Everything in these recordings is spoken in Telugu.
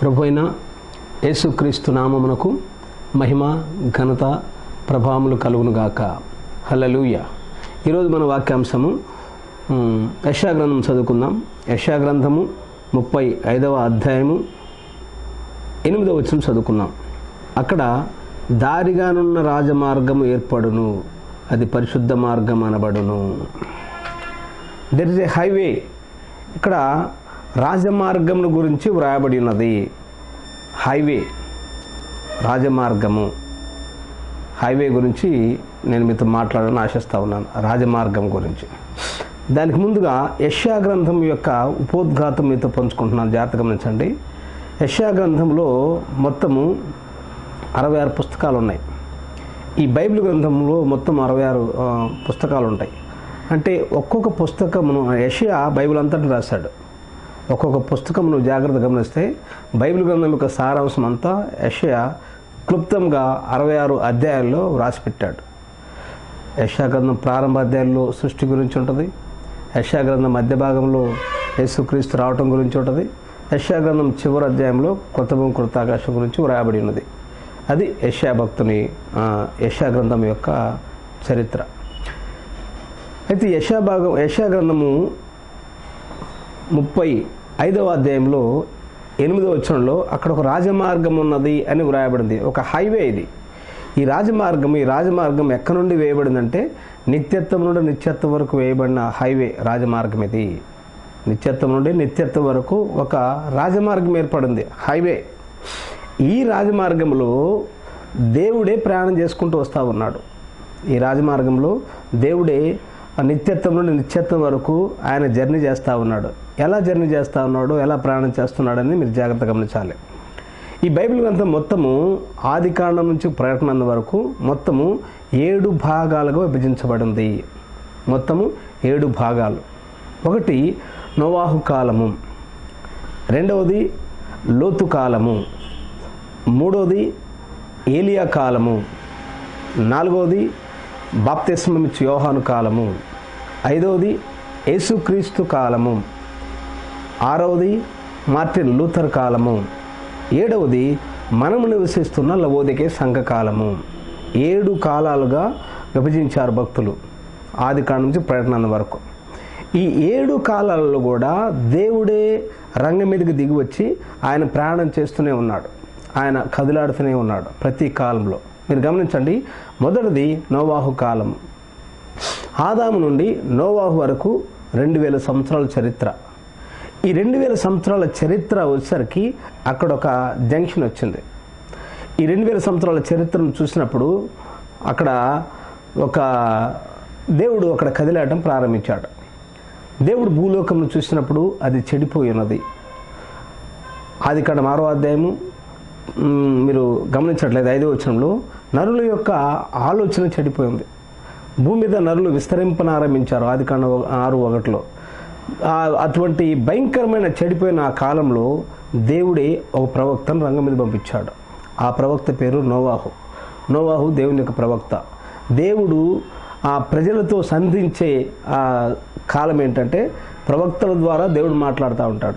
ప్రభు అయిన యేసుక్రీస్తు నామమునకు మహిమ ఘనత ప్రభావములు కలుగునుగాక హలలుయ ఈరోజు మన వాక్యాంశము యశాగ్రంథం గ్రంథం చదువుకుందాం. యశాగ్రంథము గ్రంథము ముప్పై ఐదవ అధ్యాయము ఎనిమిదవ వచ్చిన చదువుకుందాం. అక్కడ దారిగానున్న రాజమార్గము ఏర్పడును అది పరిశుద్ధ మార్గం అనబడును. దెర్ ఇస్ ఏ హైవే ఇక్కడ రాజమార్గమును గురించి వ్రాయబడి ఉన్నది హైవే. రాజమార్గము. హైవే గురించి నేను మీతో మాట్లాడాలని ఆశిస్తూ ఉన్నాను. రాజమార్గం గురించి. దానికి ముందుగా యష్యా గ్రంథం యొక్క ఉపోద్ఘాతం మీతో పంచుకుంటున్నాను. జాగ్రత్త గమనించండి. యష్యా గ్రంథంలో మొత్తము అరవై ఆరు పుస్తకాలు ఉన్నాయి ఈ బైబిల్ గ్రంథంలో మొత్తం అరవై ఆరు పుస్తకాలు ఉంటాయి అంటే ఒక్కొక్క పుస్తకమును యషియా బైబిల్ అంతటి రాశాడు. ఒక్కొక్క పుస్తకమును జాగ్రత్త గమనిస్తే బైబిల్ గ్రంథం యొక్క సారాంశం అంతా యషయా క్లుప్తంగా అరవై ఆరు అధ్యాయాల్లో వ్రాసిపెట్టాడు. యశా గ్రంథం ప్రారంభ అధ్యాయంలో సృష్టి గురించి ఉంటుంది. యశా గ్రంథం మధ్య భాగంలో యేసుక్రీస్తు రావటం గురించి ఉంటుంది. యశా గ్రంథం చివరి అధ్యాయంలో కొత్త భూమి గురించి వ్రాయబడి ఉన్నది. అది యశా భక్తుని ఆ, గ్రంథం యొక్క చరిత్ర. అయితే యశా భాగం యశా గ్రంథము ముప్పై ఐదవ అధ్యాయంలో ఎనిమిదవ వచనంలో అక్కడ ఒక రాజమార్గం ఉన్నది అని వ్రాయబడింది. ఒక హైవే ఇది. ఈ రాజమార్గం ఈ రాజమార్గం ఎక్కడి నుండి వేయబడిందంటే నిత్యత్వం నుండి నిత్యత్వం వరకు వేయబడిన హైవే రాజమార్గం ఇది. నిత్యత్వం నుండి నిత్యత్వం వరకు ఒక రాజమార్గం ఏర్పడింది హైవే. ఈ రాజమార్గంలో దేవుడే ప్రయాణం చేసుకుంటూ వస్తూ ఉన్నాడు. ఈ రాజమార్గంలో దేవుడే నిత్యత్వం నుండి నిత్యత్వం వరకు ఆయన జర్నీ చేస్తూ ఉన్నాడు. ఎలా జర్నీ చేస్తూ ఉన్నాడో ఎలా ప్రయాణం చేస్తున్నాడని మీరు జాగ్రత్త గమనించాలి. ఈ బైబిల్ గ్రంథం మొత్తము ఆది కాండం నుంచి ప్రకటన వరకు మొత్తము ఏడు భాగాలుగా విభజించబడింది. మొత్తము ఏడు భాగాలు. ఒకటి నోవాహు కాలము. రెండవది లోతు కాలము. మూడవది ఏలియా కాలము. నాలుగవది బాప్తిస్మమిచ్చు యోహాను కాలము. ఐదవది యేసుక్రీస్తు కాలము. ఆరవది మార్టిన్ లూథర్ కాలము. ఏడవది మనము నివసిస్తున్న లవోదికే సంఘకాలము ఏడు కాలాలుగా విభజించారు భక్తులు. ఆది కాలం నుంచి ప్రకటన వరకు. ఈ ఏడు కాలాలలో కూడా దేవుడే రంగం మీదకి దిగి వచ్చి ఆయన ప్రయాణం చేస్తూనే ఉన్నాడు. ఆయన కదిలాడుతూనే ఉన్నాడు ప్రతి కాలంలో. మీరు గమనించండి మొదటిది నోవాహు కాలం ఆదాము నుండి నోవాహు వరకు రెండు వేల సంవత్సరాల చరిత్ర. ఈ రెండు వేల సంవత్సరాల చరిత్ర వచ్చేసరికి అక్కడ ఒక జంక్షన్ వచ్చింది. ఈ రెండు వేల సంవత్సరాల చరిత్రను చూసినప్పుడు అక్కడ ఒక దేవుడు అక్కడ కదిలాడటం ప్రారంభించాడు. దేవుడు భూలోకంను చూసినప్పుడు అది చెడిపోయి ఉన్నది. అది ఇక్కడ ఆరో అధ్యాయము మీరు గమనించట్లేదు ఐదో వచనంలో నరుల యొక్క ఆలోచన చెడిపోయింది. భూమి మీద నరులు విస్తరింపనారంభించారు ఆది కాండ ఆరు ఒకటిలో. అటువంటి భయంకరమైన చెడిపోయిన ఆ కాలంలో దేవుడే ఒక ప్రవక్తను రంగం మీద పంపించాడు. ఆ ప్రవక్త పేరు నోవాహు. నోవాహు దేవుని యొక్క ప్రవక్త. దేవుడు ఆ ప్రజలతో సంధించే ఆ కాలం ఏంటంటే ప్రవక్తల ద్వారా దేవుడు మాట్లాడుతూ ఉంటాడు.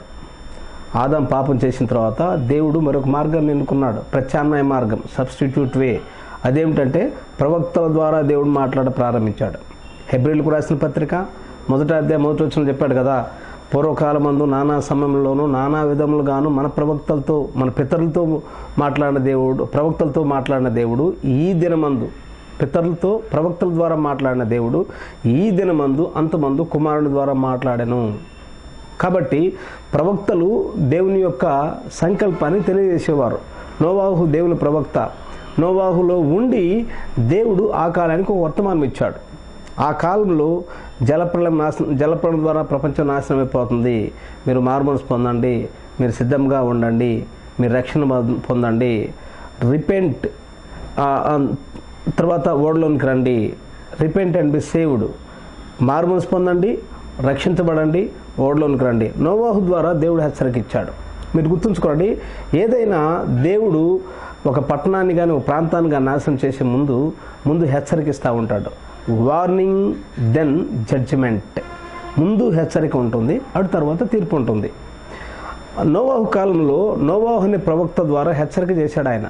ఆదాం పాపం చేసిన తర్వాత దేవుడు మరొక మార్గాన్ని ఎన్నుకున్నాడు. ప్రత్యామ్నాయ మార్గం సబ్స్టిట్యూట్ వే అదేమిటంటే ప్రవక్తల ద్వారా దేవుడు మాట్లాడ ప్రారంభించాడు. హెబ్రిల్కు రాసిన పత్రిక మొదట అధ్యాయం మొదటి వచ్చిన చెప్పాడు కదా పూర్వకాలమందు నానా సమయంలోనూ నానా విధములుగాను మన ప్రవక్తలతో మన పితరులతో మాట్లాడిన దేవుడు ప్రవక్తలతో మాట్లాడిన దేవుడు ఈ దినమందు పితరులతో ప్రవక్తల ద్వారా మాట్లాడిన దేవుడు ఈ దినమందు అంతమందు కుమారుని ద్వారా మాట్లాడాను. కాబట్టి ప్రవక్తలు దేవుని యొక్క సంకల్పాన్ని తెలియజేసేవారు. నోవాహు దేవుని ప్రవక్త. నోవాహులో ఉండి దేవుడు ఆ కాలానికి ఒక వర్తమానం ఇచ్చాడు. ఆ కాలంలో జలప్రలయం నాశనం జలప్రలయం ద్వారా ప్రపంచం నాశనం అయిపోతుంది. మీరు మార్మల్స్ పొందండి మీరు సిద్ధంగా ఉండండి మీరు రక్షణ పొంద- పొందండి. రిపెంట్ తర్వాత ఓడలోనికి రండి. Repent and be saved. మార్మల్స్ పొందండి రక్షించబడండి ఓడలోనికి రండి. నోవాహు ద్వారా దేవుడు హెచ్చరిక ఇచ్చాడు మీరు గుర్తుంచుకోండి ఏదైనా దేవుడు ఒక పట్టణాన్ని కానీ ఒక ప్రాంతాన్ని కానీ నాశనం చేసే ముందు ముందు హెచ్చరికిస్తూ ఉంటాడు. వార్నింగ్ దెన్ జడ్జిమెంట్ ముందు హెచ్చరిక ఉంటుంది అటు తర్వాత తీర్పు ఉంటుంది. నోవాహు కాలంలో నోవాహు అనే ప్రవక్త ద్వారా హెచ్చరిక చేశాడు ఆయన.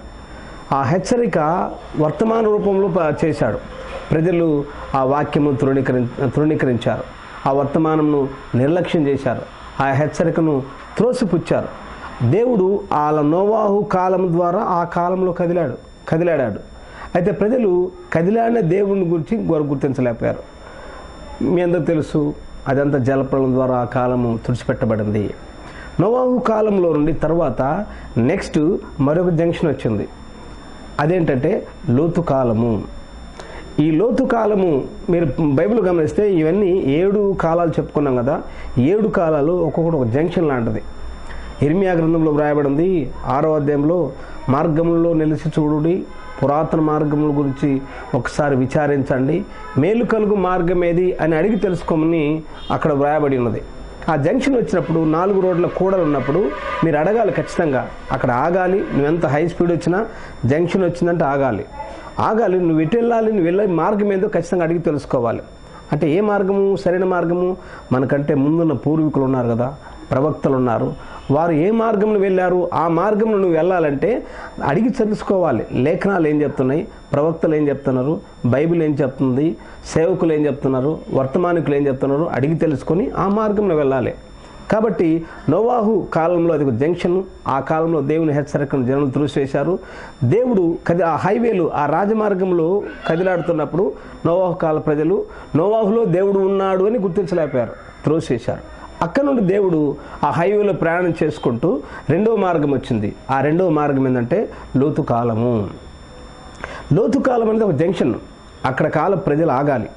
ఆ హెచ్చరిక వర్తమాన రూపంలో చేశాడు. ప్రజలు ఆ వాక్యము తృణీకరి తృణీకరించారు. ఆ వర్తమానంను నిర్లక్ష్యం చేశారు. ఆ హెచ్చరికను త్రోసిపుచ్చారు. దేవుడు వాళ్ళ నోవాహు కాలం ద్వారా ఆ కాలంలో కదిలాడు కదిలాడాడు. అయితే ప్రజలు కదిలాడిన దేవుని గురించి గొర గుర్తించలేకపోయారు. మీ అందరూ తెలుసు అదంతా జలప్రలం ద్వారా ఆ కాలము తుడిచిపెట్టబడింది. నోవాహు కాలంలో నుండి తర్వాత నెక్స్ట్ మరొక జంక్షన్ వచ్చింది. అదేంటంటే లోతు కాలము. ఈ లోతు కాలము మీరు బైబిల్ గమనిస్తే ఇవన్నీ ఏడు కాలాలు చెప్పుకున్నాం కదా ఏడు కాలాలు ఒక్కొక్కటి ఒక జంక్షన్ లాంటిది. ఇర్మియా గ్రంథంలో వ్రాయబడింది ఆరో అధ్యాయంలో మార్గంలో నిలిచి చూడుడి పురాతన మార్గముల గురించి ఒకసారి విచారించండి. మేలు కలుగు మార్గం ఏది అని అడిగి తెలుసుకోమని అక్కడ వ్రాయబడి ఉన్నది. ఆ జంక్షన్ వచ్చినప్పుడు నాలుగు రోడ్ల కూడలు ఉన్నప్పుడు మీరు అడగాలి ఖచ్చితంగా. అక్కడ ఆగాలి నువ్వెంత హై స్పీడ్ వచ్చినా జంక్షన్ వచ్చిందంటే ఆగాలి. ఆగాలి నువ్వు ఎటు వెళ్ళాలి నువ్వు వెళ్ళే మార్గం ఏదో ఖచ్చితంగా అడిగి తెలుసుకోవాలి. అంటే ఏ మార్గము? సరైన మార్గము? మనకంటే ముందున్న పూర్వీకులు ఉన్నారు కదా ప్రవక్తలు ఉన్నారు. వారు ఏ మార్గంలో వెళ్ళారు ఆ మార్గంలో నువ్వు వెళ్ళాలంటే అడిగి తెలుసుకోవాలి. లేఖనాలు ఏం చెప్తున్నాయి ప్రవక్తలు ఏం చెప్తున్నారు బైబిల్ ఏం చెప్తుంది సేవకులు ఏం చెప్తున్నారు వర్తమానికులు ఏం చెప్తున్నారు అడిగి తెలుసుకొని ఆ మార్గంలో వెళ్ళాలి. కాబట్టి నోవాహు కాలంలో అది ఒక జంక్షన్ ఆ కాలంలో దేవుని హెచ్చరికను జనులు త్రూసివేశారు దేవుడు కది ఆ హైవేలు ఆ రాజమార్గంలో కదిలాడుతున్నప్పుడు నోవాహు కాల ప్రజలు నోవాహులో దేవుడు ఉన్నాడు అని గుర్తించలేకపోయారు త్రోసివేశారు. అక్కడ నుండి దేవుడు ఆ హైవేలో ప్రయాణం చేసుకుంటూ రెండవ మార్గం వచ్చింది. ఆ రెండవ మార్గం ఏంటంటే లోతు కాలము. లోతు కాలం అనేది ఒక జంక్షన్. అక్కడ కాల ప్రజలు ఆగాలి.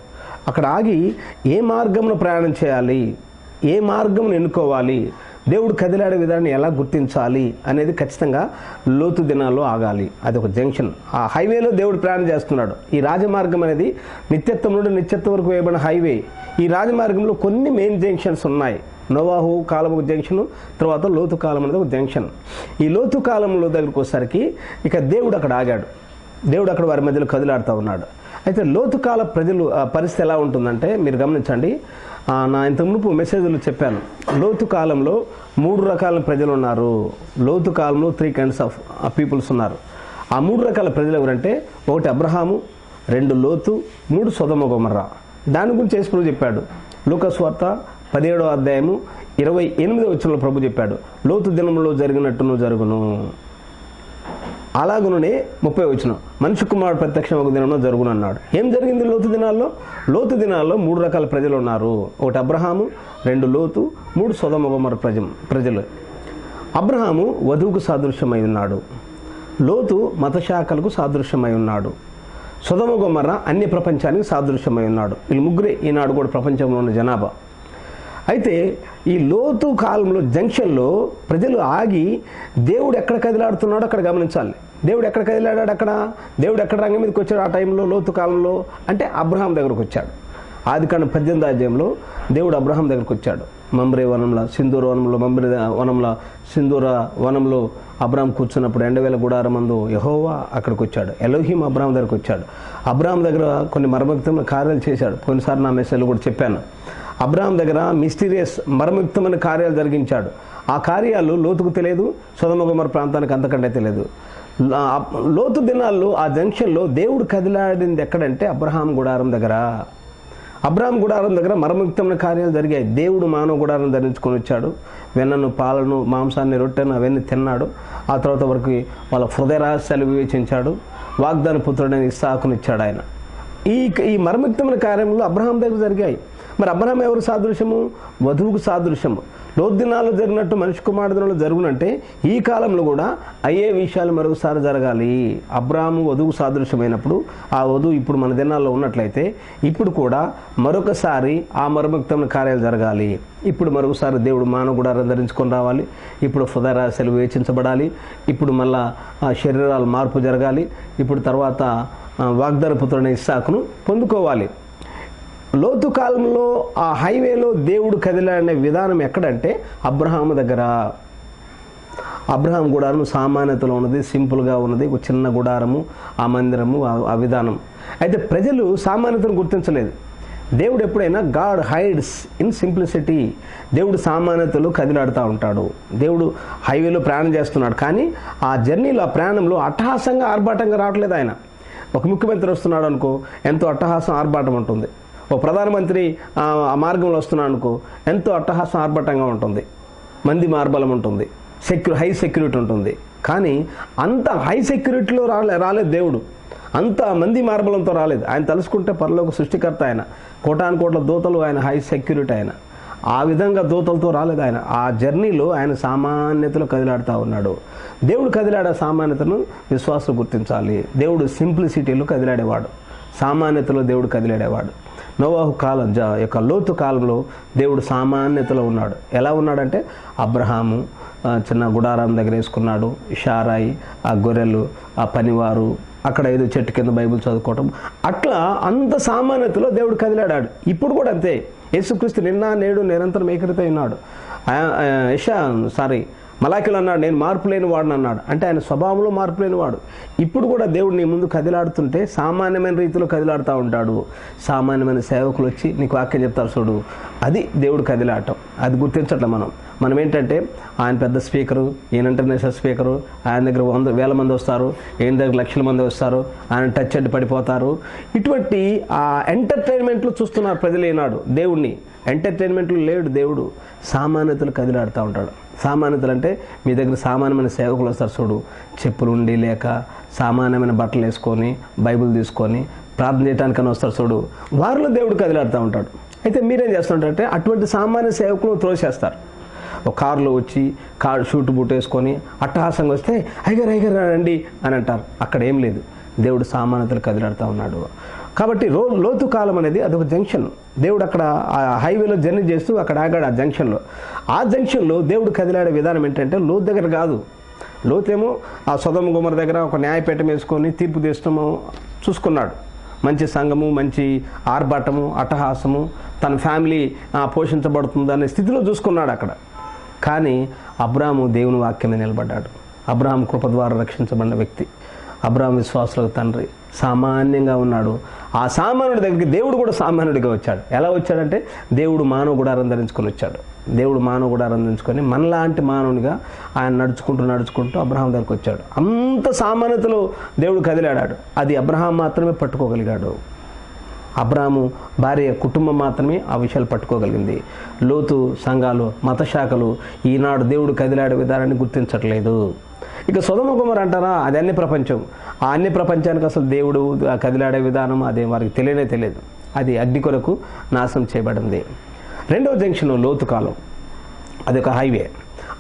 అక్కడ ఆగి ఏ మార్గంలో ప్రయాణం చేయాలి? ఏ మార్గంను ఎన్నుకోవాలి? దేవుడు కదిలాడే విధానాన్ని ఎలా గుర్తించాలి అనేది ఖచ్చితంగా లోతు దినాల్లో ఆగాలి. అది ఒక జంక్షన్. ఆ హైవేలో దేవుడు ప్రయాణం చేస్తున్నాడు. ఈ రాజమార్గం అనేది నిత్యత్వం నుండి నిత్యత్వం వరకు వేయబడిన హైవే. ఈ రాజమార్గంలో కొన్ని మెయిన్ జంక్షన్స్ ఉన్నాయి. నోవాహు కాలం ఒక జంక్షన్ తర్వాత లోతు కాలం అనేది ఒక జంక్షన్. ఈ లోతు కాలంలో దగ్గరికి వచ్చేసరికి ఇక దేవుడు అక్కడ ఆగాడు. దేవుడు అక్కడ వారి మధ్యలో కదిలాడుతూ ఉన్నాడు. అయితే లోతు కాల ప్రజలు పరిస్థితి ఎలా ఉంటుందంటే మీరు గమనించండి. నా ఇంత మునుపు మెసేజ్లు చెప్పాను. లోతు కాలంలో మూడు రకాల ప్రజలు ఉన్నారు. లోతు కాలంలో త్రీ కైండ్స్ ఆఫ్ పీపుల్స్ ఉన్నారు. ఆ మూడు రకాల ప్రజలు ఎవరంటే ఒకటి అబ్రహాము రెండు లోతు మూడు సొదమ గొమర్రా. దాని గురించి యేసు చెప్పాడు. లోకస్వార్త పదిహేడో అధ్యాయము ఇరవై ఎనిమిదో వచ్చిన ప్రభు చెప్పాడు. లోతు దినంలో జరిగినట్టును జరుగును. అలాగుననే ముప్పై వచ్చిన. మనిషి కుమారుడు ప్రత్యక్షం ఒక దినంలో జరుగునన్నాడు. ఏం జరిగింది లోతు దినాల్లో? లోతు దినాల్లో మూడు రకాల ప్రజలు ఉన్నారు. ఒకటి అబ్రహాము రెండు లోతు మూడు సొదమొగమర ప్రజ ప్రజలు. అబ్రహాము వధువుకు సాదృశ్యమై ఉన్నాడు. లోతు మతశాఖలకు సాదృశ్యమై ఉన్నాడు. సుధమగొమర్ర అన్ని ప్రపంచానికి సాదృశ్యమై ఉన్నాడు. వీళ్ళు ముగ్గురే ఈనాడు కూడా ప్రపంచంలో ఉన్న జనాభా. అయితే ఈ లోతు కాలంలో జంక్షన్లో ప్రజలు ఆగి దేవుడు ఎక్కడ కదిలాడుతున్నాడో అక్కడ గమనించాలి. దేవుడు ఎక్కడ కదిలాడాడు అక్కడ? దేవుడు ఎక్కడ రంగం మీదకి వచ్చాడు ఆ టైంలో లోతు కాలంలో? అంటే అబ్రహాం దగ్గరకు వచ్చాడు. ఆది కాండ పద్దెనిమిది అధ్యాయంలో దేవుడు అబ్రహాం దగ్గరకు వచ్చాడు. మమ్రే వనంలో సింధూర వనంలో మమ్రే వనంలో సింధూర వనంలో అబ్రాహం కూర్చున్నప్పుడు ఎండవేల గుడారమందు యహోవా అక్కడికి వచ్చాడు. ఎలోహీం అబ్రాహం దగ్గరకు వచ్చాడు. అబ్రాహం దగ్గర కొన్ని మర్మయుక్తమైన కార్యాలు చేశాడు. కొన్నిసార్లు నా మెసేజ్లో కూడా చెప్పాను. అబ్రాహం దగ్గర మిస్టీరియస్ మర్మయుక్తమైన కార్యాలు జరిగించాడు. ఆ కార్యాలు లోతుకు తెలియదు సుధమగుమర ప్రాంతానికి అంతకంటే తెలియదు. లోతు దినాల్లో ఆ జంక్షన్లో దేవుడు కదిలాడింది ఎక్కడంటే అబ్రహాం గుడారం దగ్గర. అబ్రాహం గుడారం దగ్గర మరముక్తమైన కార్యాలు జరిగాయి. దేవుడు మానవ గుడారం ధరించుకొని వచ్చాడు. వెన్నను పాలను మాంసాన్ని రొట్టెను అవన్నీ తిన్నాడు. ఆ తర్వాత వరకు వాళ్ళ హృదయ రహస్యాలు వివేచించాడు. వాగ్దాన పుత్రుడని ఇస్సాకునిచ్చాడు ఆయన. ఈ ఈ మరముక్తమైన కార్యములు అబ్రహాం దగ్గర జరిగాయి. మరి అబ్రహాం ఎవరు సాదృశ్యము? వధువుకు సాదృశ్యము. లోతు దినాల్లో జరిగినట్టు మనిషి కుమారుడు దినాల్లో జరుగునంటే ఈ కాలంలో కూడా అయ్యే విషయాలు మరొకసారి జరగాలి. అబ్రాహము వధువు సాదృశ్యమైనప్పుడు ఆ వధువు ఇప్పుడు మన దినాల్లో ఉన్నట్లయితే ఇప్పుడు కూడా మరొకసారి ఆ మర్మయుక్తమైన కార్యాలు జరగాలి. ఇప్పుడు మరొకసారి దేవుడు మానవ కూడా ధరించుకొని రావాలి. ఇప్పుడు హృదయరాశలు వేచించబడాలి ఇప్పుడు మళ్ళా శరీరాల మార్పు జరగాలి. ఇప్పుడు తర్వాత వాగ్దాన పుత్రుడైన ఇస్సాకును పొందుకోవాలి. లోతు కాలంలో ఆ హైవేలో దేవుడు కదిలాడనే విధానం ఎక్కడంటే అబ్రహాము దగ్గర. అబ్రహాం గుడారం సామాన్యతలో ఉన్నది సింపుల్గా ఉన్నది ఒక చిన్న గుడారము ఆ మందిరము ఆ- ఆ విధానం. అయితే ప్రజలు సామాన్యతను గుర్తించలేదు. దేవుడు ఎప్పుడైనా గాడ్ హైడ్స్ ఇన్ సింప్లిసిటీ దేవుడు సామాన్యతలు కదిలాడుతూ ఉంటాడు. దేవుడు హైవేలో ప్రయాణం చేస్తున్నాడు. కానీ ఆ జర్నీలో ఆ ప్రయాణంలో అట్టహాసంగా ఆర్భాటంగా రావట్లేదు ఆయన. ఒక ముఖ్యమంత్రి వస్తున్నాడు అనుకో ఎంతో అట్టహాసం ఆర్భాటం ఉంటుంది. ఓ ప్రధానమంత్రి ఆ మార్గంలో వస్తున్నాడు అనుకో ఎంతో అట్టహాసం ఆర్భటంగా ఉంటుంది. మంది మార్బలం ఉంటుంది. సెక్యూ హై సెక్యూరిటీ ఉంటుంది. కానీ అంత హై సెక్యూరిటీలో రాలే రాలేదు దేవుడు. అంత మంది మార్బలంతో రాలేదు. ఆయన తలుసుకుంటే పరలోక సృష్టికర్త ఆయన. కోటాను కోట్ల దూతలు ఆయన హై సెక్యూరిటీ ఆయన. ఆ విధంగా దూతలతో రాలేదు ఆయన. ఆ జర్నీలో ఆయన సామాన్యతలో కదిలాడుతూ ఉన్నాడు. దేవుడు కదిలాడే సామాన్యతను విశ్వాసం గుర్తించాలి. దేవుడు సింప్లిసిటీలో కదిలాడేవాడు. సామాన్యతలో దేవుడు కదిలాడేవాడు. నోవాహు కాలం జ యొక్క లోతు కాలంలో దేవుడు సామాన్యతలో ఉన్నాడు. ఎలా ఉన్నాడంటే అబ్రహాము చిన్న గుడారం దగ్గర వేసుకున్నాడు షారాయి ఆ గొర్రెలు ఆ పనివారు అక్కడ ఏదో చెట్టు కింద బైబిల్ చదువుకోవటం. అట్లా అంత సామాన్యతలో దేవుడు కదిలాడాడు. ఇప్పుడు కూడా అంతే. యేసుక్రీస్తు నిన్న నేడు నిరంతరం ఏకరిత ఉన్నాడు. యశా సారీ మలాకిలు అన్నాడు నేను మార్పు లేని వాడిని అన్నాడు. అంటే ఆయన స్వభావంలో మార్పు లేని వాడు. ఇప్పుడు కూడా దేవుడు నీ ముందు కదిలాడుతుంటే సామాన్యమైన రీతిలో కదిలాడుతూ ఉంటాడు. సామాన్యమైన సేవకులు వచ్చి నీకు వాక్యం చెప్తారు చూడు. అది దేవుడు కదిలాడటం అది గుర్తించట్లే మనం. మనం ఏంటంటే ఆయన పెద్ద స్పీకరు ఈయన ఇంటర్నేషనల్ స్పీకరు ఆయన దగ్గర వంద వేల మంది వస్తారు. ఈయన దగ్గర లక్షల మంది వస్తారు. ఆయన టచ్ అడ్డు పడిపోతారు. ఇటువంటి ఆ ఎంటర్టైన్మెంట్లు చూస్తున్నారు ప్రజలు ఈనాడు దేవుణ్ణి. ఎంటర్టైన్మెంట్లు లేడు దేవుడు. సామాన్యతలు కదిలాడుతూ ఉంటాడు. సామాన్యతలు అంటే మీ దగ్గర సామాన్యమైన సేవకులు వస్తారు చూడు. చెప్పులు ఉండి లేక సామాన్యమైన బట్టలు వేసుకొని బైబిల్ తీసుకొని ప్రార్థన చేయడానికని వస్తారు చూడు. వారిలో దేవుడు కదిలాడుతూ ఉంటాడు. అయితే మీరేం చేస్తుంటారంటే అటువంటి సామాన్య సేవకులను త్రోసేస్తారు ఒక కారులో వచ్చి కారు షూట్ బూట్ వేసుకొని అట్టహాసంగా వస్తే ఐగర్ ఐగర్ రండి అని అంటారు. అక్కడ ఏం లేదు. దేవుడు సామాన్యతలు కదిలాడుతూ ఉన్నాడు. కాబట్టి రో లోతు కాలం అనేది అదొక జంక్షన్. దేవుడు అక్కడ ఆ హైవేలో జర్నీ చేస్తూ అక్కడ ఆగాడు ఆ జంక్షన్లో. ఆ జంక్షన్లో దేవుడు కదిలాడే విధానం ఏంటంటే లోతు దగ్గర కాదు. లోతేమో ఆ సొదమ గుమర దగ్గర ఒక న్యాయపీఠం వేసుకొని తీర్పు తీసుకోము చూసుకున్నాడు. మంచి సంఘము మంచి ఆర్భాటము అట్టహాసము తన ఫ్యామిలీ పోషించబడుతుందనే పోషించబడుతుంది అనే స్థితిలో చూసుకున్నాడు అక్కడ. కానీ అబ్రాము దేవుని వాక్యమే నిలబడ్డాడు. అబ్రాహం కృప ద్వారా రక్షించబడిన వ్యక్తి. అబ్రాహం విశ్వాసులకు తండ్రి. సామాన్యంగా ఉన్నాడు. ఆ సామాన్యుడి దగ్గరికి దేవుడు కూడా సామాన్యుడిగా వచ్చాడు. ఎలా వచ్చాడంటే దేవుడు మానవ గుడారం ధరించుకొని వచ్చాడు. దేవుడు మానవ గుడారం ధరించుకొని మనలాంటి మానవునిగా ఆయన నడుచుకుంటూ నడుచుకుంటూ అబ్రహాం దగ్గరికి వచ్చాడు. అంత సామాన్యతలో దేవుడు కదిలాడాడు. అది అబ్రహాం మాత్రమే పట్టుకోగలిగాడు. అబ్రాము భార్య కుటుంబం మాత్రమే ఆ విషయాలు పట్టుకోగలిగింది. లోతు సంఘాలు మతశాఖలు ఈనాడు దేవుడు కదిలాడే విధానాన్ని గుర్తించట్లేదు. ఇక సుధమ కుమార్ అంటారా? అది అన్ని ప్రపంచం. ఆ అన్ని ప్రపంచానికి అసలు దేవుడు కదిలాడే విధానం అది వారికి తెలియనే తెలియదు. అది అగ్ని కొరకు నాశనం చేయబడింది. రెండవ జంక్షన్ లోతు కాలం. అది ఒక హైవే.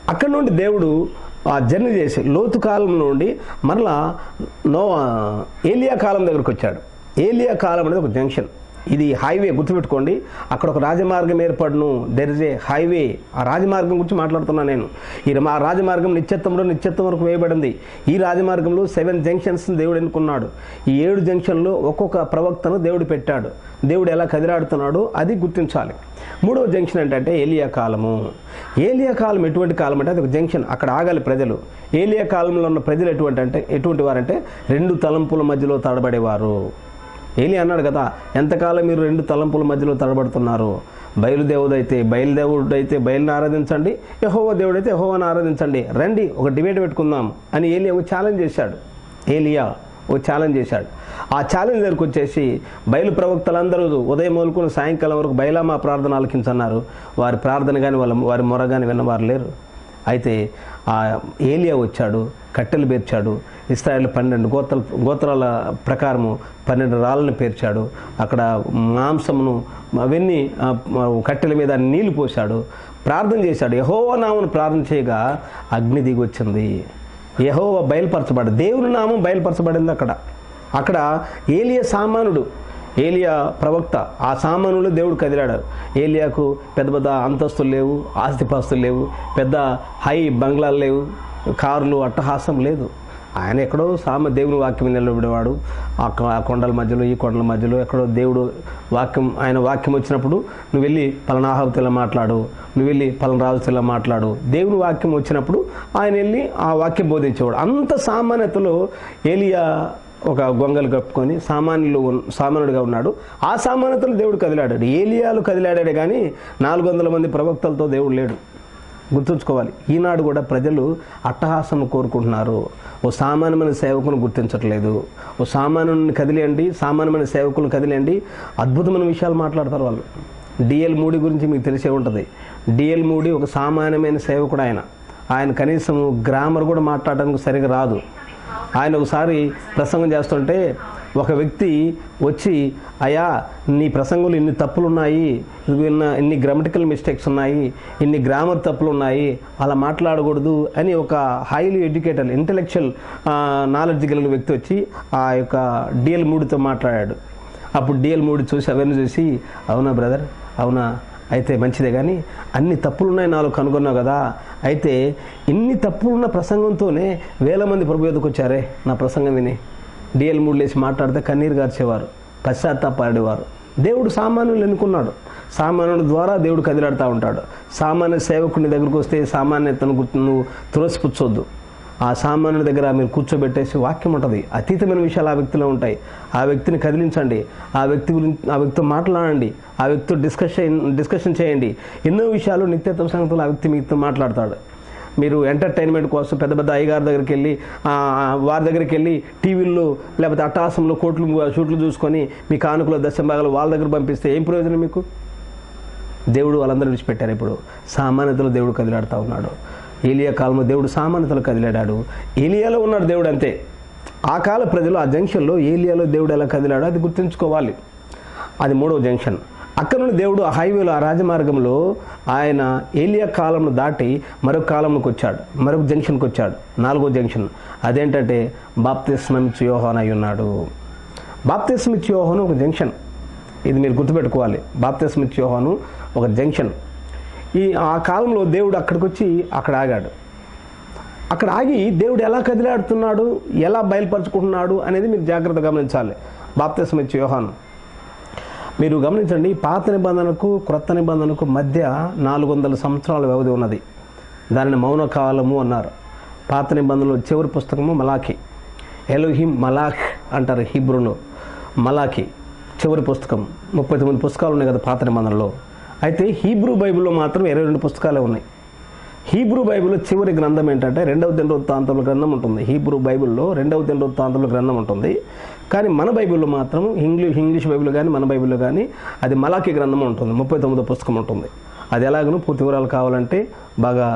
అక్కడ నుండి దేవుడు ఆ జర్నీ చేసి లోతు కాలం నుండి మరలా నో ఏలియా కాలం దగ్గరకు వచ్చాడు. ఏలియా కాలం అనేది ఒక జంక్షన్. ఇది హైవే గుర్తుపెట్టుకోండి. అక్కడ ఒక రాజమార్గం ఏర్పడును. దెర్ ఇస్ ఏ హైవే ఆ రాజమార్గం గురించి మాట్లాడుతున్నా నేను. ఈ మా రాజమార్గం నిత్యత్వంలో నిత్యత్వం వరకు వేయబడింది. ఈ రాజమార్గంలో సెవెన్ జంక్షన్స్ దేవుడు ఎన్నుకున్నాడు. ఈ ఏడు జంక్షన్లో ఒక్కొక్క ప్రవక్తను దేవుడు పెట్టాడు. దేవుడు ఎలా కదిలాడుతున్నాడో అది గుర్తించాలి. మూడవ జంక్షన్ ఏంటంటే ఏలియా కాలము. ఏలియా కాలం ఎటువంటి కాలం అంటే అది ఒక జంక్షన్ అక్కడ ఆగాలి ప్రజలు. ఏలియా కాలంలో ఉన్న ప్రజలు ఎటువంటి అంటే ఎటువంటి వారంటే రెండు తలంపుల మధ్యలో తడబడేవారు. ఏలి అన్నాడు కదా ఎంతకాలం మీరు రెండు తలంపుల మధ్యలో తడబడుతున్నారు? బయలుదేవుడైతే బయలుదేవుడైతే బయలుని ఆరాధించండి యహోవ దేవుడైతే యహోవాని ఆరాధించండి. రండి ఒక డిబేట్ పెట్టుకుందాం అని ఏలియా ఒక ఛాలెంజ్ చేశాడు. ఏలియా ఓ ఛాలెంజ్ చేశాడు. ఆ ఛాలెంజ్ దగ్గరకు వచ్చేసి బయలు ప్రవక్తలందరూ ఉదయం మొదలుకుని సాయంకాలం వరకు బయలామా ప్రార్థన ఆలకించన్నారు. వారి ప్రార్థన కానీ వాళ్ళ వారి మొర కానీ విన్నవారు లేరు. అయితే ఆ ఏలియా వచ్చాడు కట్టెలు పేర్చాడు ఇస్రాయల్ పన్నెండు గోత్ర గోత్రాల ప్రకారము పన్నెండు రాళ్ళను పేర్చాడు అక్కడ మాంసమును అవన్నీ కట్టెల మీద నీళ్ళు పోశాడు ప్రార్థన చేశాడు యహోవ నామను ప్రార్థన చేయగా అగ్ని దిగి వచ్చింది యహోవ బయలుపరచబడి దేవుని నామం బయలుపరచబడింది అక్కడ. అక్కడ ఏలియా సామానుడు ఏలియా ప్రవక్త ఆ సామాన్యులు దేవుడు కదిలాడు. ఏలియాకు పెద్ద పెద్ద అంతస్తులు లేవు ఆస్తిపాస్తులు లేవు పెద్ద హై బంగ్లాలు లేవు కార్లు అట్టహాసం లేదు. ఆయన ఎక్కడో సామ దేవుని వాక్యం నిలబడేవాడు ఆ కొండల మధ్యలో ఈ కొండల మధ్యలో ఎక్కడో దేవుడు వాక్యం ఆయన వాక్యం వచ్చినప్పుడు నువ్వు వెళ్ళి పలనాహవతిలో మాట్లాడు నువ్వు వెళ్ళి పలనరాజుతిలో మాట్లాడు. దేవుని వాక్యం వచ్చినప్పుడు ఆయన వెళ్ళి ఆ వాక్యం బోధించేవాడు. అంత సామాన్యతలో ఏలియా ఒక గొంగలు కప్పుకొని సామాన్యులు సామాన్యుడిగా ఉన్నాడు. ఆ సామాన్యతలు దేవుడు కదిలాడాడు. ఏలియాలు కదిలాడాడే కానీ నాలుగు వందల మంది ప్రవక్తలతో దేవుడు లేడు. గుర్తుంచుకోవాలి. ఈనాడు కూడా ప్రజలు అట్టహాసం కోరుకుంటున్నారు. ఓ సామాన్యమైన సేవకుని గుర్తించట్లేదు. ఓ సామాన్యుని కదిలేయండి సామాన్యమైన సేవకులను కదిలేయండి. అద్భుతమైన విషయాలు మాట్లాడతారు వాళ్ళు. డిఎల్ మూడి గురించి మీకు తెలిసే ఉంటుంది. డిఎల్ మూడి ఒక సామాన్యమైన సేవకుడు ఆయన. ఆయన కనీసం గ్రామర్ కూడా మాట్లాడడానికి సరిగా రాదు. ఆయన ఒకసారి ప్రసంగం చేస్తుంటే ఒక వ్యక్తి వచ్చి అయా నీ ప్రసంగంలో ఇన్ని తప్పులు ఉన్నాయి ఇన్న ఇన్ని గ్రామటికల్ మిస్టేక్స్ ఉన్నాయి ఇన్ని గ్రామర్ తప్పులు ఉన్నాయి అలా మాట్లాడకూడదు అని ఒక హైలీ ఎడ్యుకేటెడ్ ఇంటలెక్చువల్ నాలెడ్జ్ కలిగిన వ్యక్తి వచ్చి ఆ యొక్క డిఎల్ మూడితో మాట్లాడాడు. అప్పుడు డిఎల్ మూడి చూసి అవన్నీ చూసి అవునా బ్రదర్ అవునా? అయితే మంచిదే కానీ అన్ని తప్పులున్నాయి నాలుగు కనుగొన్నావు కదా. అయితే ఇన్ని తప్పులున్న ప్రసంగంతోనే వేల మంది ప్రభు ఎదుకు వచ్చారే. నా ప్రసంగం విని. డిఎల్ మూడు లేచి మాట్లాడితే కన్నీరు గార్చేవారు పశ్చాత్తాపడేవారు దేవుడు సామాన్యులు ఎన్నుకున్నాడు. సామాన్యుడి ద్వారా దేవుడు కదిలాడుతూ ఉంటాడు. సామాన్య సేవకుని దగ్గరకు వస్తే సామాన్యతను గుర్తు నువ్వు తులసిపుచ్చొద్దు ఆ సామాన్యుడి దగ్గర మీరు కూర్చోబెట్టేసి వాక్యం ఉంటుంది. అతీతమైన విషయాలు ఆ వ్యక్తిలో ఉంటాయి. ఆ వ్యక్తిని కదిలించండి. ఆ వ్యక్తి గురించి ఆ వ్యక్తితో మాట్లాడండి. ఆ వ్యక్తితో డిస్కషన్ డిస్కషన్ చేయండి. ఎన్నో విషయాలు నిత్యత్వ సంగతులు ఆ వ్యక్తి మీతో మాట్లాడతాడు. మీరు ఎంటర్టైన్మెంట్ కోసం పెద్ద పెద్ద అయ్యగారి దగ్గరికి వెళ్ళి వారి దగ్గరికి వెళ్ళి టీవీల్లో లేకపోతే అట్టాసంలో కోట్లు షూట్లు చూసుకొని మీ కానుకల దశంభాగాలు వాళ్ళ దగ్గర పంపిస్తే ఏం ప్రయోజనం మీకు? దేవుడు వాళ్ళందరూ విడిచిపెట్టారు ఇప్పుడు. సామాన్యతలో దేవుడు కదిలాడుతూ ఉన్నాడు. ఏలియా కాలంలో దేవుడు సామాన్యతలు కదిలాడాడు. ఏలియాలో ఉన్నాడు దేవుడు అంతే. ఆ కాల ప్రజలు ఆ జంక్షన్లో ఏలియాలో దేవుడు ఎలా కదిలాడో అది గుర్తుంచుకోవాలి. అది మూడవ జంక్షన్. అక్కడ నుండి దేవుడు ఆ హైవేలో ఆ రాజమార్గంలో ఆయన ఏలియా కాలంను దాటి మరొక కాలంలోకి వచ్చాడు. మరొక జంక్షన్కి వచ్చాడు. నాలుగో జంక్షన్. అదేంటంటే బాప్తిస్మమిచ్చి యోహన్ అయి ఉన్నాడు. బాప్తిస్మిచ్ యోహాను ఒక జంక్షన్. ఇది మీరు గుర్తుపెట్టుకోవాలి. బాప్తిస్మిచ్ యోహను ఒక జంక్షన్. ఈ ఆ కాలంలో దేవుడు అక్కడికి వచ్చి అక్కడ ఆగాడు. అక్కడ ఆగి దేవుడు ఎలా కదిలాడుతున్నాడు ఎలా బయలుపరుచుకుంటున్నాడు అనేది మీరు జాగ్రత్తగా గమనించాలి. బాప్తిస్మిచ్ యోహాను. మీరు గమనించండి పాత నిబంధనకు క్రొత్త నిబంధనకు మధ్య నాలుగు వందల సంవత్సరాల వ్యవధి ఉన్నది. దానిని మౌన కాలము అన్నారు. పాత నిబంధనలో చివరి పుస్తకము మలాఖీ. ఎలోహిమ్ మలాఖ్ అంటారు హీబ్రూలో మలాఖీ చివరి పుస్తకం. ముప్పై తొమ్మిది పుస్తకాలు ఉన్నాయి కదా పాత నిబంధనలో. అయితే హీబ్రూ బైబిల్లో మాత్రం ఇరవై రెండు పుస్తకాలే ఉన్నాయి. హీబ్రూ బైబిల్లో చివరి గ్రంథం ఏంటంటే రెండవ దినవృత్తాంతముల గ్రంథం ఉంటుంది. హీబ్రూ బైబిల్లో రెండవ దినవృత్తాంతముల గ్రంథం ఉంటుంది. కానీ మన బైబిల్లో మాత్రం ఇంగ్లీష్ ఇంగ్లీష్ బైబిల్ కానీ మన బైబిల్లో కానీ అది మలాఖీ గ్రంథం ఉంటుంది. ముప్పై తొమ్మిదో పుస్తకం ఉంటుంది. అది ఎలాగను పూర్తి వివరాలు కావాలంటే బాగా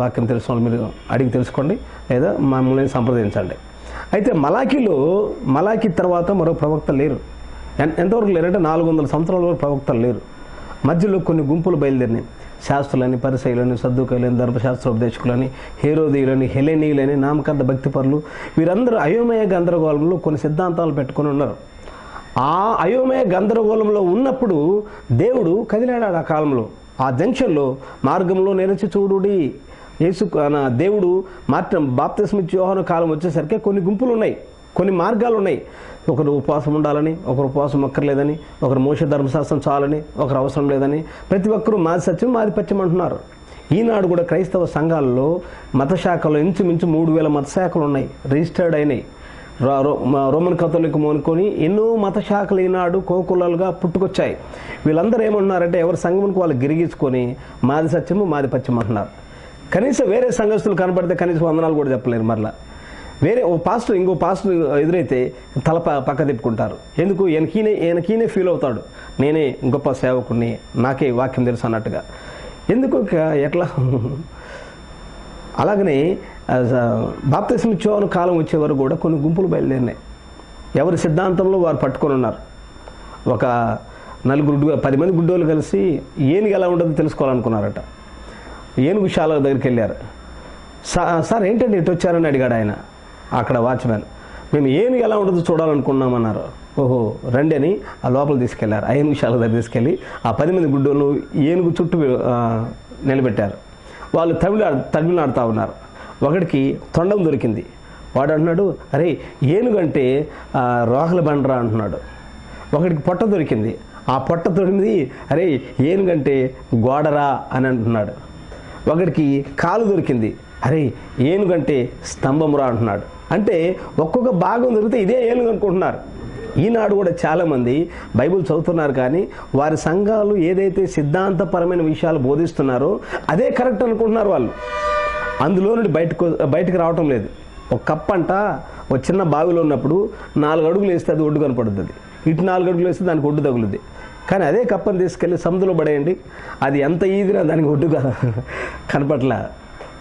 వాక్యం తెలిసిన వాళ్ళు మీరు అడిగి తెలుసుకోండి. లేదా మమ్మల్ని సంప్రదించండి. అయితే మలాఖీలో మలాఖీ తర్వాత మరో ప్రవక్త లేరు. ఎంతవరకు లేరంటే నాలుగు వందల సంవత్సరాల వరకు ప్రవక్తలు లేరు. మధ్యలో కొన్ని గుంపులు బయలుదేరినాయి. శాస్త్రులని పరిసయులని సర్దుకలని ధర్మశాస్త్రోపదేశకులని హేరోదీయులని హెలెనీయులని నామకార్థ భక్తిపరులు వీరందరూ అయోమయ గందరగోళంలో కొన్ని సిద్ధాంతాలు పెట్టుకొని ఉన్నారు. ఆ అయోమయ గందరగోళంలో ఉన్నప్పుడు దేవుడు కదిలాడాడు ఆ కాలంలో. ఆ జంక్షన్లో మార్గంలో నిలిచి చూడుడి. యేసు దేవుడు మాత్రం బాప్తిస్మిచ్ యోహాను కాలం వచ్చేసరికి కొన్ని గుంపులు ఉన్నాయి. కొన్ని మార్గాలు ఉన్నాయి. ఒకరు ఉపవాసం ఉండాలని ఒకరు ఉపవాసం అక్కర్లేదని ఒకరు మోస ధర్మశాస్త్రం చాలని ఒకరు అవసరం లేదని ప్రతి ఒక్కరూ మాది సత్యం మాది పత్యం అంటున్నారు. ఈనాడు కూడా క్రైస్తవ సంఘాలలో మత శాఖలు ఇంచుమించు మూడు వేల మత శాఖలు ఉన్నాయి. రిజిస్టర్డ్ అయినాయి. రో- రోమన్ కథోలిక్ మోనుకొని ఎన్నో మత శాఖలు ఈనాడు కోకులలుగా పుట్టుకొచ్చాయి. వీళ్ళందరూ ఏమంటున్నారంటే ఎవరి సంఘమునికి వాళ్ళు గిరిగించుకొని మాది సత్యము మాది పత్యం అంటున్నారు. కనీసం వేరే సంఘస్థులు కనపడితే కనీసం వందనాలు కూడా చెప్పలేరు మరలా. వేరే ఓ పాస్టర్ ఇంకో పాస్టర్ ఎదురైతే తల పక్క తిప్పుకుంటారు. ఎందుకు? వెనకీనే ఈయనకీనే ఫీల్ అవుతాడు. నేనే గొప్ప సేవకుడిని నాకే వాక్యం తెలుసు అన్నట్టుగా. ఎందుకు? ఎట్లా? అలాగనే బాప్తిసం ఇచ్చేవారు కాలం వచ్చే వరకు కూడా కొన్ని గుంపులు బయలుదేరినాయి. ఎవరి సిద్ధాంతంలో వారు పట్టుకొని ఉన్నారు. ఒక నలుగురు పది మంది గుడ్డోళ్ళు కలిసి ఏనుగు ఎలా ఉంటుందో తెలుసుకోవాలనుకున్నారట. ఏనుగు శాల దగ్గరికి వెళ్ళారు. సార్ ఏంటంటే ఇటు వచ్చారని అడిగాడు ఆయన. అక్కడ వాచ్మెన్. మేము ఏనుగు ఎలా ఉంటుందో చూడాలనుకున్నామన్నారు. ఓహో రండి అని ఆ లోపల తీసుకెళ్ళారు. ఆ ఏనుగు శాల దగ్గర తీసుకెళ్ళి ఆ పది మంది గుడ్డోళ్ళు ఏనుగు చుట్టూ నిలబెట్టారు. వాళ్ళు తమిళ తమిళనాడుతూ ఉన్నారు. ఒకడికి తొండం దొరికింది. వాడు అంటున్నాడు అరే ఏనుగంటే రోహల బండరా అంటున్నాడు. ఒకడికి పొట్ట దొరికింది. ఆ పొట్ట దొరికింది అరే ఏనుగంటే గోడరా అని అంటున్నాడు. ఒకడికి కాలు దొరికింది. అరే ఏనుగంటే స్తంభమురా అంటున్నాడు. అంటే ఒక్కొక్క భాగం దొరికితే ఇదే ఏనుగు అనుకుంటున్నారు. ఈనాడు కూడా చాలామంది బైబిల్ చదువుతున్నారు కానీ వారి సంఘాలు ఏదైతే సిద్ధాంతపరమైన విషయాలు బోధిస్తున్నారో అదే కరెక్ట్ అనుకుంటున్నారు వాళ్ళు. అందులో నుండి బయటకు బయటకు రావటం లేదు. ఒక కప్ప అంట ఒక చిన్న బావిలో ఉన్నప్పుడు నాలుగు అడుగులు వేస్తే అది ఒడ్డు కనపడుతుంది. ఇటు నాలుగు అడుగులు వేస్తే దానికి ఒడ్డు తగులుద్ది. కానీ అదే కప్పని తీసుకెళ్ళి సముద్రంలో పడేయండి. అది ఎంత ఈదినా దానికి ఒడ్డు క- కనపట్లా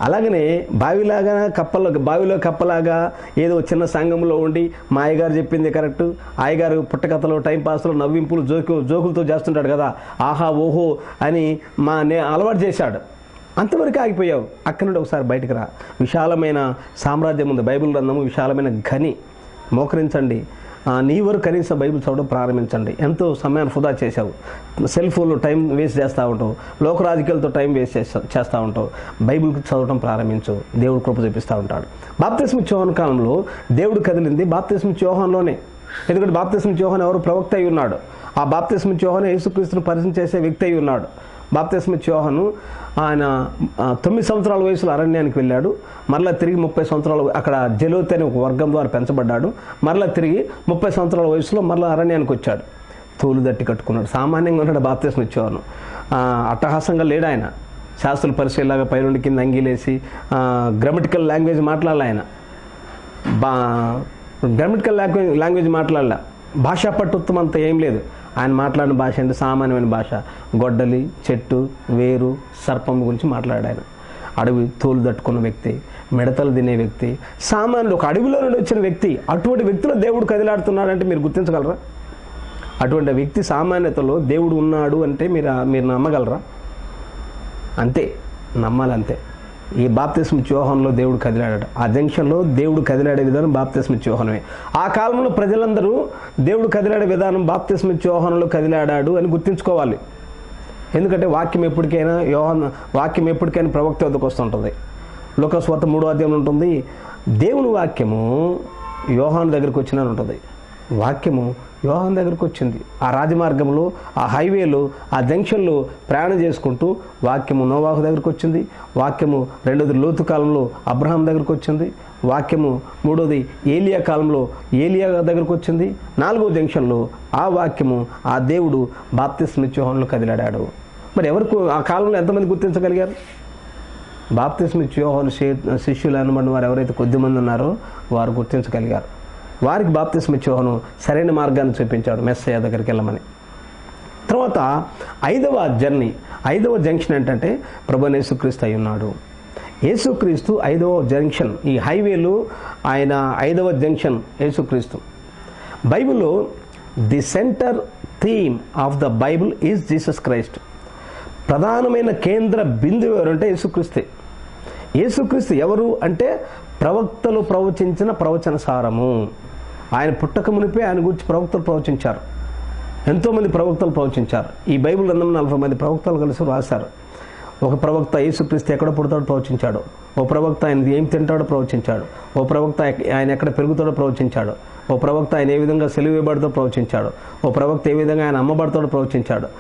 అలాగనే బావిలాగా కప్పల బావిలో కప్పలాగా ఏదో చిన్న సంఘంలో ఉండి మా అయ్యగారు చెప్పింది కరెక్ట్. అయ్యగారు పుట్టకథలో టైంపాస్లో నవ్వింపులు జోకు జోకులతో చేస్తుంటాడు కదా. ఆహా ఓహో అని మా నే అలవాటు చేశాడు. అంతవరకు ఆగిపోయావు. అక్కడి నుండి ఒకసారి బయటకు రా. విశాలమైన సామ్రాజ్యం ఉంది. బైబిల్ గ్రంథము విశాలమైన ఘని. మోకరించండి. ఆ, నీ వరకు కనీసం బైబిల్ చదవడం ప్రారంభించండి. ఎంతో సమయాన్ని ఫుదా చేశావు. సెల్ ఫోన్లో టైం వేస్ట్ చేస్తూ ఉంటావు. లోక రాజకీయాలతో టైం వేస్ట్ చేస్తా చేస్తూ ఉంటావు. బైబిల్ చదవడం ప్రారంభించు. దేవుడు కృప చూపిస్తూ ఉంటాడు. బాప్తిస్మ చోహన్ కాలంలో దేవుడు కదిలింది. బాప్తిస్మ చోహన్లోనే ఎందుకంటే బాప్తిస్మ చోహన్ ఎవరు? ప్రవక్త అయి ఉన్నాడు. ఆ బాప్తిస్మ చోహన్ యేసుక్రీస్తును పరిచయం చేసే వ్యక్తి అయి ఉన్నాడు. బాప్తిస్మ చోహను ఆయన తొమ్మిది సంవత్సరాల వయసులో అరణ్యానికి వెళ్ళాడు. మరలా తిరిగి ముప్పై సంవత్సరాల అక్కడ జలోతి అనే ఒక వర్గం ద్వారా పెంచబడ్డాడు. మరలా తిరిగి ముప్పై సంవత్సరాల వయసులో మరలా అరణ్యానికి వచ్చాడు. తోలు దట్టి కట్టుకున్నాడు. సామాన్యంగా ఉన్నాడు బాప్తిస్మ చోహను అట్టహాసంగా లేడు ఆయన. శాస్త్రుల పరిశీలలాగా పైరుండి కింద అంగీలేసి గ్రామటికల్ లాంగ్వేజ్ మాట్లాడాలి ఆయన. బా గ్రామటికల్ లాంగ్వేజ్ లాంగ్వేజ్ మాట్లాడాల. భాషా పట్టుత్వం అంత ఏం లేదు. ఆయన మాట్లాడిన భాష అంటే సామాన్యమైన భాష. గొడ్డలి చెట్టు వేరు సర్పం గురించి మాట్లాడాడు ఆయన. అడవి తోలు తట్టుకున్న వ్యక్తి మిడతలు తినే వ్యక్తి సామాన్యుడు ఒక అడవిలో నుండి వచ్చిన వ్యక్తి అటువంటి వ్యక్తిలో దేవుడు కదిలాడుతున్నాడంటే మీరు గుర్తించగలరా? అటువంటి వ్యక్తి సామాన్యతలో దేవుడు ఉన్నాడు అంటే మీరు మీరు నమ్మగలరా? అంతే నమ్మాలంతే. ఈ బాప్తిస్మ చోహంలో దేవుడు కదిలాడాడు ఆ జంక్షన్లో దేవుడు కదిలాడే విధానం బాప్తిస్మ చోహనమే. ఆ కాలంలో ప్రజలందరూ దేవుడు కదిలాడే విధానం బాప్తిస్మ చోహనంలో కదిలాడాడు అని గుర్తుంచుకోవాలి. ఎందుకంటే వాక్యం ఎప్పటికైనా యోహన్ వాక్యం ఎప్పటికైనా ప్రవక్త వద్దకు వస్తుంటుంది. లోకస్వత మూడో అధ్యాయం ఉంటుంది దేవుని వాక్యము యోహాన్ దగ్గరికి వచ్చిన ఉంటుంది వాక్యము వివాహం దగ్గరకు వచ్చింది. ఆ రాజమార్గంలో ఆ హైవేలో ఆ జంక్షన్లో ప్రయాణం చేసుకుంటూ వాక్యము నోవాహు దగ్గరకు వచ్చింది. వాక్యము రెండోది లోతు కాలంలో అబ్రహాం దగ్గరకు వచ్చింది. వాక్యము మూడోది ఏలియా కాలంలో ఏలియా దగ్గరకు వచ్చింది. నాలుగో జంక్షన్లో ఆ వాక్యము ఆ దేవుడు బాప్తిస్మ కదిలాడాడు. మరి ఎవరికి ఆ కాలంలో ఎంతమంది గుర్తించగలిగారు? బాప్తిస్మ యోహాను శిష్యులు అనబడిన వారు ఎవరైతే కొద్దిమంది ఉన్నారో వారు గుర్తించగలిగారు. వారికి బాప్తిస్మ యోహాను సరైన మార్గాన్ని చూపించాడు మెస్సయ్య దగ్గరికి వెళ్ళమని. తర్వాత ఐదవ జర్నీ ఐదవ జంక్షన్ ఏంటంటే ప్రభు యేసుక్రీస్తు అయి ఉన్నాడు. యేసుక్రీస్తు ఐదవ జంక్షన్ ఈ హైవేలు ఆయన ఐదవ జంక్షన్ యేసుక్రీస్తు. బైబిల్లో the centre theme of the Bible is Jesus Christ. ప్రధానమైన కేంద్ర బిందువు ఎవరంటే యేసుక్రీస్తే. యేసుక్రీస్తు ఎవరు అంటే ప్రవక్తలు ప్రవచించిన ప్రవచన సారము. ఆయన పుట్టక మునిపే ఆయన గురించి ప్రవక్తలు ప్రవచించారు. ఎంతోమంది ప్రవక్తలు ప్రవచించారు. ఈ బైబిల్ గ్రంథం నలభై మంది ప్రవక్తలు కలిసి రాశారు. ఒక ప్రవక్త యేసుక్రీస్తు ఎక్కడ పుడతాడో ప్రవచించాడు. ఓ ప్రవక్త ఆయన ఏం తింటాడో ప్రవచించాడు. ఓ ప్రవక్త ఆయన ఎక్కడ పెరుగుతాడో ప్రవచించాడు. ఓ ప్రవక్త ఆయన ఏ విధంగా సెలవు ప్రవచించాడు. ఓ ప్రవక్త ఏ విధంగా ఆయన అమ్మబడతాడో ప్రవచించాడు.